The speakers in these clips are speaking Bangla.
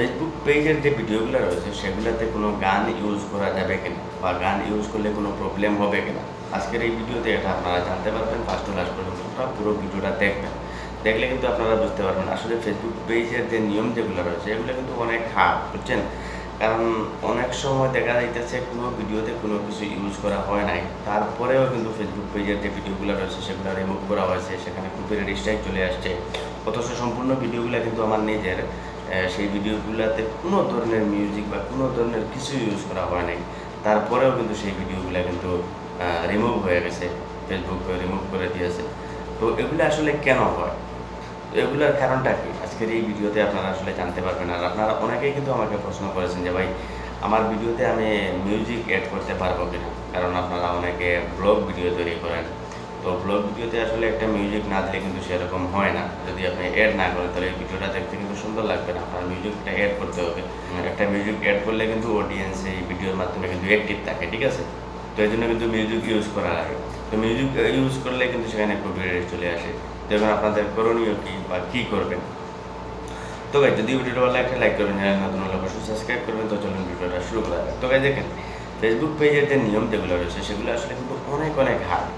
ফেসবুক পেজের যে ভিডিওগুলো রয়েছে, সেগুলোতে কোনো গান ইউজ করা যাবে কিনা বা গান ইউজ করলে কোনো প্রবলেম হবে কিনা? আজকের এই ভিডিওতে এটা আপনারা জানতে পারবেন ফার্স্ট টু লাস্ট পর্যন্ত পুরো ভিডিওটা দেখবেন। দেখলে কিন্তু আপনারা বুঝতে পারবেন, আসলে ফেসবুক পেজের যে নিয়ম যেগুলো রয়েছে, এগুলো কিন্তু অনেক হার্ড বুঝছেন? কারণ অনেক সময় দেখা যাইতেছে, কোনো ভিডিওতে কোনো কিছু ইউজ করা হয় নাই, তারপরেও কিন্তু ফেসবুক পেজের যে ভিডিওগুলো রয়েছে, সেগুলো রিমুভ করা হয়েছে, সেখানে কপিরাইট স্ট্রাইক চলে আসছে। অথচ সম্পূর্ণ ভিডিওগুলো কিন্তু আমার নিজের। সেই ভিডিওগুলোতে কোনো ধরনের মিউজিক বা কোনো ধরনের কিছু ইউজ করা হয় নাই। তারপরেও কিন্তু সেই ভিডিওগুলো কিন্তু রিমুভ হয়ে গেছে ফেসবুক রিমুভ করে দিয়েছে। তো এগুলো আসলে কেন হয়? তো এগুলোর কারণটা কি? আজকের এই ভিডিওতে আপনারা আসলে জানতে পারবেন। আর আপনারা অনেকেই কিন্তু আমাকে প্রশ্ন করেছেন যে, ভাই, আমার ভিডিওতে আমি মিউজিক অ্যাড করতে পারব কিনা? কারণ আপনারা অনেকে ব্লগ ভিডিও তৈরি করেন। তো ব্লগ ভিডিওতে আসলে একটা মিউজিক না দিলে কিন্তু সেরকম হয় না। যদি আপনি অ্যাড না করেন তাহলে ভিডিওটা দেখতে কিন্তু সুন্দর লাগবে না। আপনার মিউজিকটা অ্যাড করতে হবে। একটা মিউজিক অ্যাড করলে কিন্তু অডিয়েন্স এই ভিডিওর মাধ্যমে কিন্তু অ্যাক্টিভ থাকে ঠিক আছে? তো এই জন্য কিন্তু মিউজিক ইউজ করা লাগে। তো মিউজিক ইউজ করলে কিন্তু সেখানে কপিরাইট চলে আসে। তো এখন আপনাদের করণীয় কী বা কী করবেন? তো গাই যদি ভিডিওটা ভালো একটা লাইক করবেন। চ্যানেল নতুন হলে অবশ্যই সাবস্ক্রাইব করবেন। তো চলুন ভিডিওটা শুরু করা যাক। তো গাই দেখেন ফেসবুক পেজের যে নিয়ম যেগুলো রয়েছে সেগুলো আসলে কিন্তু অনেক অনেক হার্ড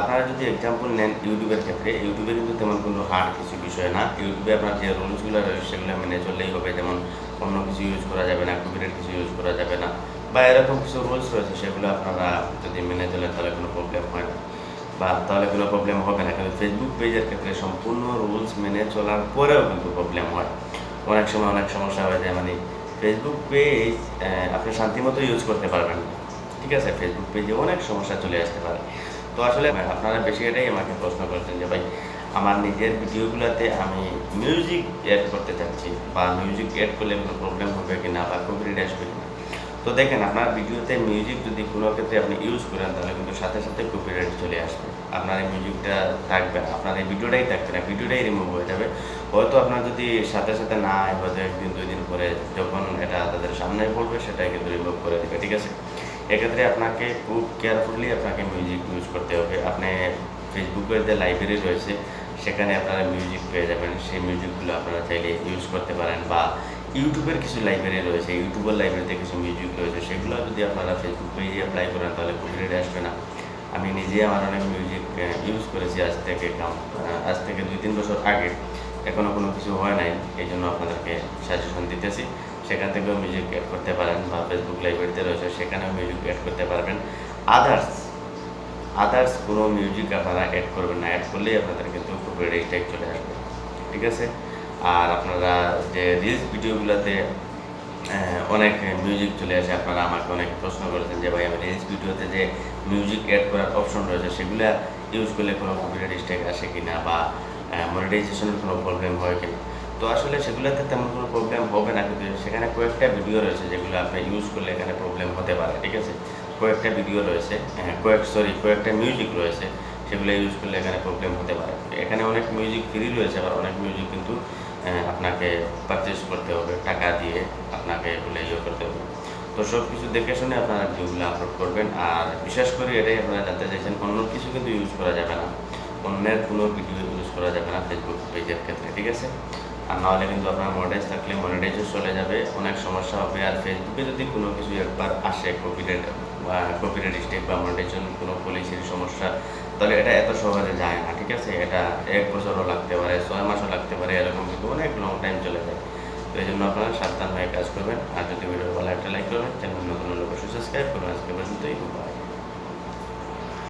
আপনারা যদি এক্সাম্পল নেন ইউটিউবের ক্ষেত্রে ইউটিউবে কিন্তু তেমন কোনো হার্ড কিছু বিষয় না। ইউটিউবে আপনার যে রুলসগুলো রয়েছে সেগুলো মেনে চললেই হবে। যেমন অন্য কিছু ইউজ করা যাবে না কপিরাইট কিছু ইউজ করা যাবে না, বা এরকম কিছু রুলস রয়েছে সেগুলো আপনারা যদি মেনে চলেন তাহলে কোনো প্রবলেম হয় না। বা তাহলে কোনো প্রবলেম হবে না। কিন্তু ফেসবুক পেজের ক্ষেত্রে সম্পূর্ণ রুলস মেনে চলার পরেও কিন্তু প্রবলেম হয়। অনেক সময় অনেক সমস্যা হয়ে যায়। মানে ফেসবুক পেজ আপনি শান্তিমতো ইউজ করতে পারবেন ঠিক আছে? ফেসবুক পেজে অনেক সমস্যা চলে আসতে পারে। তো আসলে আপনারা বেশি এটাই আমাকে প্রশ্ন করেছেন যে ভাই, আমার নিজের ভিডিওগুলোতে আমি মিউজিক অ্যাড করতে চাচ্ছি বা মিউজিক অ্যাড করলে কোনো প্রবলেম হবে কি না বা কপিরাইট আসবে কি না। তো দেখেন, আপনার ভিডিওতে মিউজিক যদি কোনো ক্ষেত্রে আপনি ইউজ করেন, তাহলে কিন্তু সাথে সাথে কপিরাইট চলে আসবে। আপনার এই মিউজিকটা থাকবে না, আপনার এই ভিডিওটাই থাকবে না, ভিডিওটাই রিমুভ হয়ে যাবে। হয়তো আপনার যদি সাথে সাথে না হয়, হয়তো একদিন, দুই দিন পরে যখন এটা তাদের সামনে পড়বে, সেটাই কিন্তু রিমুভ করে দেবে, ঠিক আছে? এক্ষেত্রে আপনাকে খুব কেয়ারফুলি আপনাকে মিউজিক ইউজ করতে হবে। আপনি ফেসবুকের যে লাইব্রেরি রয়েছে, সেখানে আপনারা মিউজিক পেয়ে যাবেন। সেই মিউজিকগুলো আপনারা চাইলে ইউজ করতে পারেন বা ইউটিউবের কিছু লাইব্রেরি রয়েছে ইউটিউবের লাইব্রেরিতে কিছু মিউজিক রয়েছে, সেগুলো যদি আপনারা ফেসবুক পেজে অ্যাপ্লাই করেন, তাহলে খুব কপিরাইট আসবে না। আমি নিজে আমার অনেক মিউজিক ইউজ করেছি আজ থেকে আজ থেকে দুই তিন বছর আগে। এখনও কোনো কিছু হয় নাই এই জন্য আপনাদেরকে সাজেশন দিতেছি। সেখান থেকেও মিউজিক অ্যাড করতে পারেন বা ফেসবুক লাইব্রেরিতে রয়েছে, সেখানেও মিউজিক অ্যাড করতে পারবেন। আদার্স আদার্স কোনো মিউজিক আপনারা অ্যাড করবেন না অ্যাড করলেই আপনাদের কিন্তু কপিরাইট স্ট্রাইক চলে আসবে। ঠিক আছে? আর আপনারা যে রিলস ভিডিওগুলোতে অনেক মিউজিক চলে আসে, আপনারা আমাকে অনেক প্রশ্ন করেছেন যে ভাই, আমি রিলস ভিডিওতে যে মিউজিক অ্যাড করার অপশন রয়েছে, সেগুলো ইউজ করলে কোনো কপিরাইট স্ট্রাইক আসে কিনা বা মনিটাইজেশনের কোনো প্রবলেম হয় কিনা? তো আসলে সেগুলোতে তেমন কোনো প্রবলেম হবে না কিন্তু সেখানে কয়েকটা ভিডিও রয়েছে যেগুলো আপনি ইউজ করলে এখানে প্রবলেম হতে পারে ঠিক আছে? কয়েকটা ভিডিও রয়েছে হ্যাঁ, কয়েক সরি কয়েকটা মিউজিক রয়েছে সেগুলো ইউজ করলে এখানে প্রবলেম হতে পারে। এখানে অনেক মিউজিক ফ্রি রয়েছে আবার অনেক মিউজিক কিন্তু আপনাকে পারচেস করতে হবে টাকা দিয়ে আপনাকে এগুলো ইয়ে করতে হবে। তো সব কিছু দেখে শুনে আপনারা ভিডিওগুলো আপলোড করবেন আর বিশেষ করে এটাই আপনারা জানতে চাইছেন অন্য কিছু কিন্তু ইউজ করা যাবে না। অন্যের কোনো ভিডিও ইউজ করা যাবে না ফেসবুক পেজের ক্ষেত্রে ঠিক আছে? আর নাহলে কিন্তু আপনার মনিটাইজ থাকলে মনিটাইজও চলে যাবে। অনেক সমস্যা হবে। আর ফেসবুকে যদি কোনো কিছু একবার আসে কপিরাইট বা কপিরাইট স্টেক বা মনিটাইজেশন কোনো পলিসির সমস্যা, তাহলে এটা এত সহজে যায় না, ঠিক আছে? এটা এক বছরও লাগতে পারে, ছয় মাসও লাগতে পারে, এরকম কিন্তু অনেক লং টাইম চলে যায়। তো এই জন্য আপনারা সাবধান হয়ে কাজ করবেন। আর যদি ভিডিও ভালো একটা লাইক করবেন। চ্যানেল নতুন অবশ্যই সাবস্ক্রাইব করবেন। আজকে পর্যন্তই